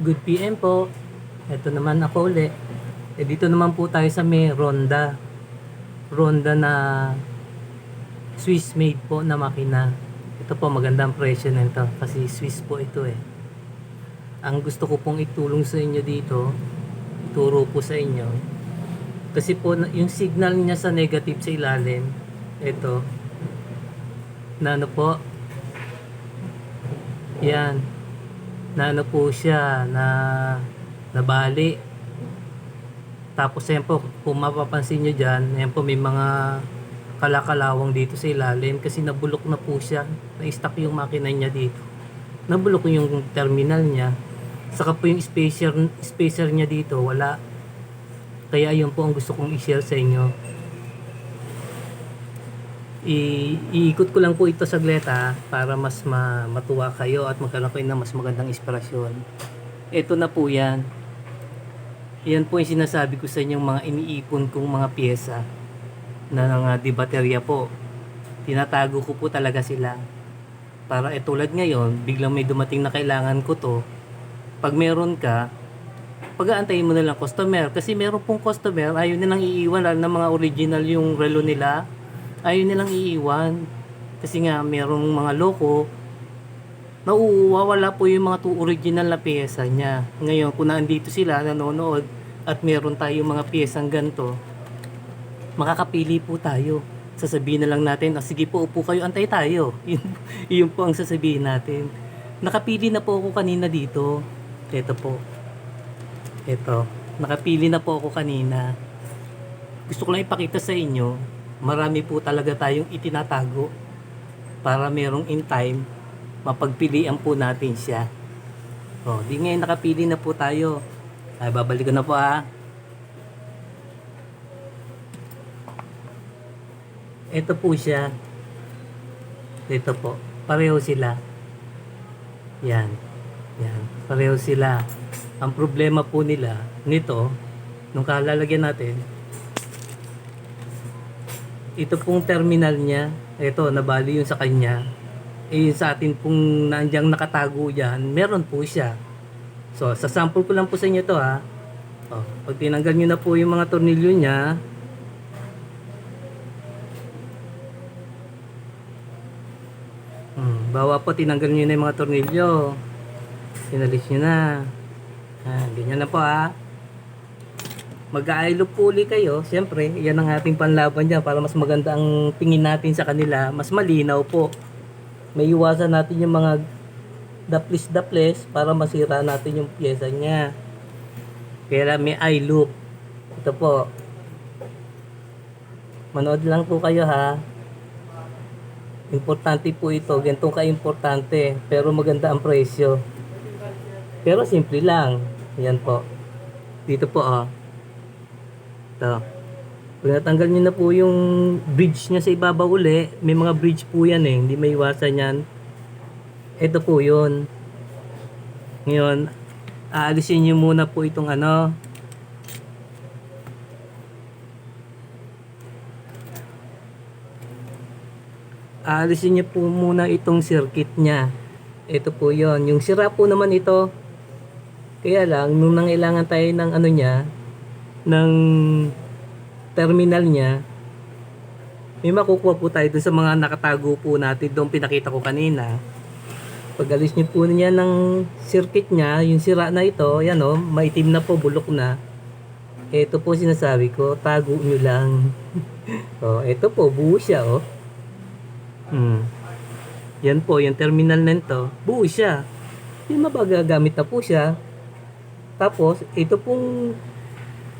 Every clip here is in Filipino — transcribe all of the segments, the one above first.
Good PM po. Ito naman ako uli. Eh, dito naman po tayo sa may Ronda. Ronda na Swiss made po na makina. Ito po magandang presyo nito kasi Swiss po ito eh. Ang gusto ko pong itulong sa inyo dito, ituro po sa inyo. Kasi po yung signal niya sa negative sa ilalim, ito, na ano po, yan, na ano po siya, na nabali. Tapos yan po, kung mapapansin nyo dyan, yan po may mga kalakalawang dito sa ilalim kasi nabulok na po siya. Na-stuck yung makina niya dito. Nabulok yung terminal niya. Saka po yung spacer, spacer niya dito, wala. Kaya yun po ang gusto kong i-share sa inyo. I- iikot ko lang po ito saglit ha, para mas ma- matuwa kayo at magkaroon kayo ng mas magandang inspirasyon. Ito na po yan. Yan po yung sinasabi ko sa inyong mga iniipon kong mga pyesa na nga di baterya po. Tinatago ko po talaga sila. Para eh tulad ngayon, biglang may dumating na kailangan ko to. Pag meron ka, pag-aantayin mo na lang customer. Kasi meron pong customer, ayaw nilang iiwan lalo na mga original yung relo nila. Ayaw nilang iiwan. Kasi nga, merong mga loko, nauwawala po yung mga to original na pyesa niya. Ngayon, kung naandito sila, nanonood, at meron tayong mga pyesang ganito, makakapili po tayo. Sasabihin na lang natin, ah, sige po, upo kayo, antay tayo. Yun, yun po ang sasabihin natin. Nakapili na po ako kanina dito. Ito po. Ito. Nakapili na po ako kanina. Gusto ko lang ipakita sa inyo, marami po talaga tayong itinatago para merong in time, mapagpilian po natin siya. O, di ngayon nakapili na po tayo. Ay, babalik ko na po ah. Ito po siya. Ito po. Pareho sila. Yan. Yan. Pareho sila. Ang problema po nila, nito, nung kalalagyan natin, ito pong terminal niya, ito, nabali yung sa kanya. Eh, sa atin pong nandiyan nakatago yan, meron po siya. So, sa sample ko lang po sa inyo to ha. Oh, pag tinanggal nyo na po yung mga tornilyo niya, Hmm, bawa po, tinanggal nyo na yung mga tornilyo. Sinalis nyo na. Ah, ganyan na po ha. Mag-aailo po uli kayo. Siyempre, yan ang ating panlaban dyan para mas maganda ang tingin natin sa kanila. Mas malinaw po. May iwasan natin yung mga daplis-daplis para masira natin yung pyesa niya. Kaya may eye loop. Ito po. Manood lang po kayo ha. Importante po ito. Ganitong ka-importante. Pero maganda ang presyo. Pero simple lang. Yan po. Dito po oh. Ito. Pag natanggal nyo na po yung bridge niya sa ibabaw uli, may mga bridge po yan eh. Hindi may iwasan yan. Ito po yun. Ngayon, aalisin nyo muna po itong ano. Aalisin nyo po muna itong circuit niya. Ito po yon Yung sira po naman ito. Kaya lang, nung nangailangan tayo ng ano niya, ng terminal niya, may makukuha po tayo dun sa mga nakatago po natin doon pinakita ko kanina. Pag alis niyo po niya ng circuit niya, yung sira na ito, yan o, maitim na po, bulok na. Ito po sinasabi ko, tago nyo lang. oh, ito po, buo siya oh. Hmm. Yan po, yung terminal na ito, buo siya. Yung mabagagamit na po siya. Tapos, ito pong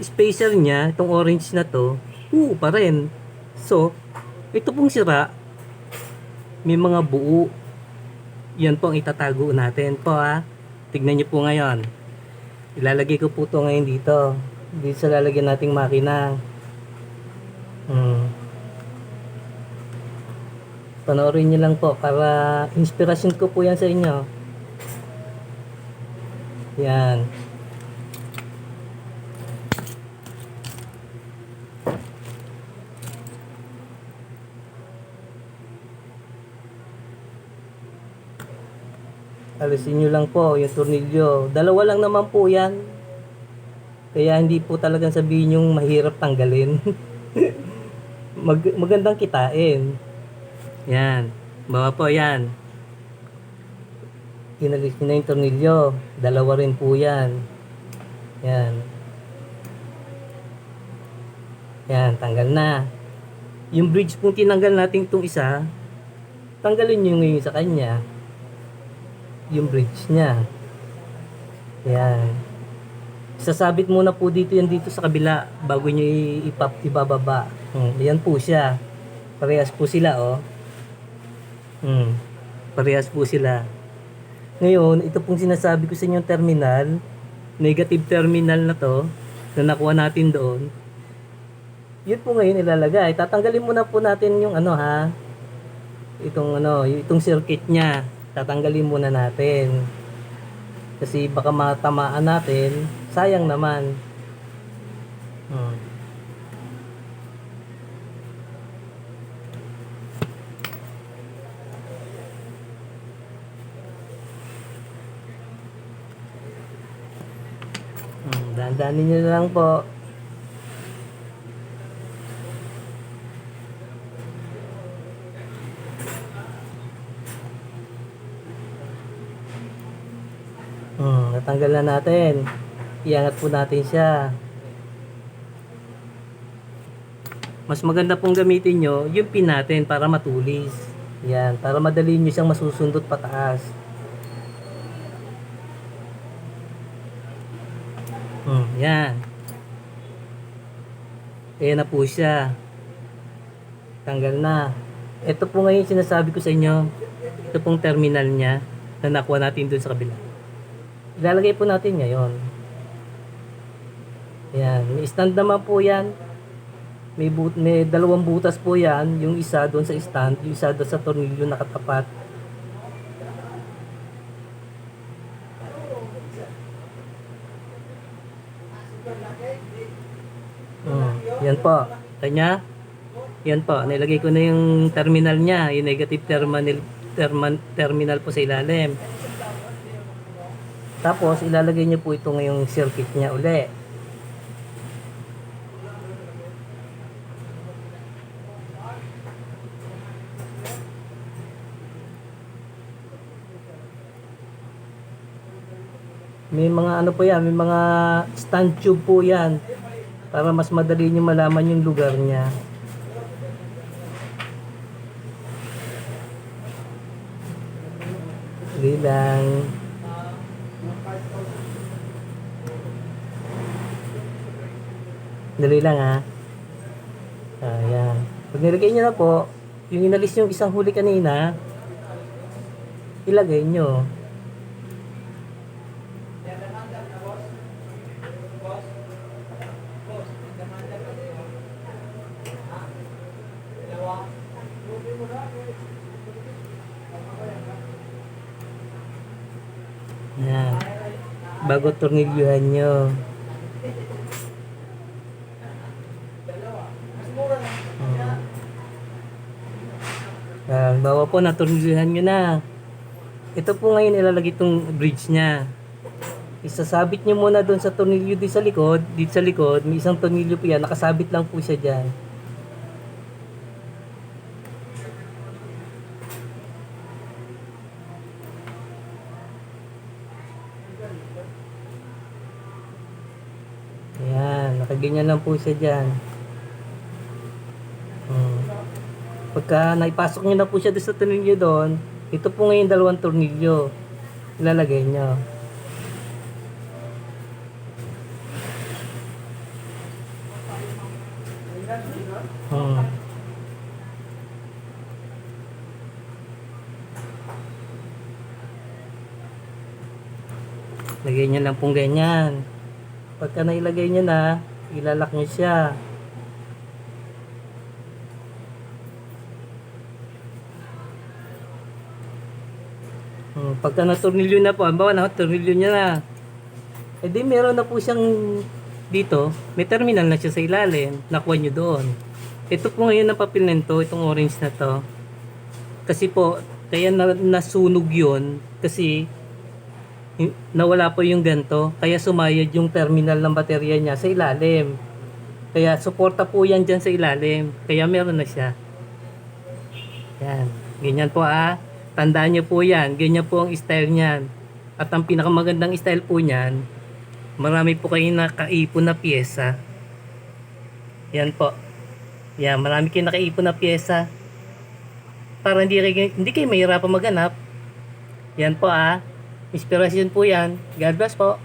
spacer niya, itong orange na to, buo pa rin. So, ito pong sira, may mga buo. Yan po ang itatago natin po ha. Tignan niyo po ngayon. Ilalagay ko po to ngayon dito. Dito sa lalagyan nating makina. Hmm. Panoorin niyo lang po para inspirasyon ko po yan sa inyo. Yan. Alisin nyo lang po yung tornilyo. Dalawa lang naman po yan. Kaya hindi po talagang sabihin yung mahirap tanggalin. Mag, magandang kitain. Yan. Bawa po yan. Inalis nyo na yung tornilyo. Dalawa rin po yan. Yan. Yan, tanggal na. Yung bridge po tinanggal natin itong isa, tanggalin nyo ngayon sa kanya. Yung bridge niya. Yan. Sasabit muna po dito yan dito sa kabila bago nyo ipap, ibababa. Hmm, yan po siya. Parehas po sila, oh. Hmm, parehas po sila. Ngayon, ito pong sinasabi ko sa inyong terminal, negative terminal na to, na nakuha natin doon, yun po ngayon ilalagay. Tatanggalin muna po natin yung ano ha, itong ano, itong circuit niya. Tatanggalin muna natin. Kasi baka matamaan natin, sayang naman. Hmm. Hmm, dahan-dahanin nyo na lang po. Natanggal na natin. Iangat po natin siya. Mas maganda pong gamitin nyo yung pin natin para matulis. Yan, para madali nyo siyang masusundot pataas. Hmm, yan. Ayan na po siya. Tanggal na. Ito po ngayon sinasabi ko sa inyo. Ito pong terminal niya na nakuha natin dun sa kabila. Ilalagay po natin ngayon. Yan. May stand naman po yan. May, but, may dalawang butas po yan. Yung isa doon sa stand. Yung isa doon sa tornilyo nakatapat. Hmm. Yan po. Kanya. Yan po. Nilagay ko na yung terminal niya. Yung negative terminal, terman, terminal po sa ilalim. Tapos, ilalagay niyo po ito ngayong circuit niya uli. May mga ano po yan, may mga stand tube po yan para mas madali niyo malaman yung lugar niya. Dali Dali lang ha. Ayan. Pag nilagay nyo na po, yung inalis yung isang huli kanina, ilagay nyo. Ayan. Bago tornilyuhan nyo. Bawa po, naturnilyuhan nyo na. Ito po ngayon ilalagay itong bridge niya. Isasabit nyo muna doon sa tornilyo dito sa likod. Dito sa likod, may isang tornilyo po yan. Nakasabit lang po siya dyan. Ayan, nakaganyan lang po siya dyan. Hmm. Pagka naipasok nyo na po siya sa tornilyo doon, ito po ngayon dalawang tornilyo. Ilalagay nyo. Hmm. Lagay nyo lang pong ganyan. Pagka nailagay nyo na, ilalak nyo siya. Hmm, pagka natornilyo na po, halimbawa na tornilyo niya na. Eh di meron na po siyang dito, may terminal na siya sa ilalim, nakuha nyo doon. Ito po ngayon na papel nito, itong orange na to. Kasi po, kaya na, nasunog yun, kasi nawala po yung ganto. Kaya sumayad yung terminal ng baterya niya sa ilalim. Kaya suporta po yan dyan sa ilalim. Kaya meron na siya. Yan. Ganyan po ah. Tandaan niyo po yan. Ganyan po ang style niyan. At ang pinakamagandang style po niyan, marami po kayong nakaipon na pyesa. Yan po. Yan, marami kayong nakaipon na pyesa. Para hindi kayo, hindi kayo mahirapan maghanap. Yan po ah. Inspirasyon po yan. God bless po.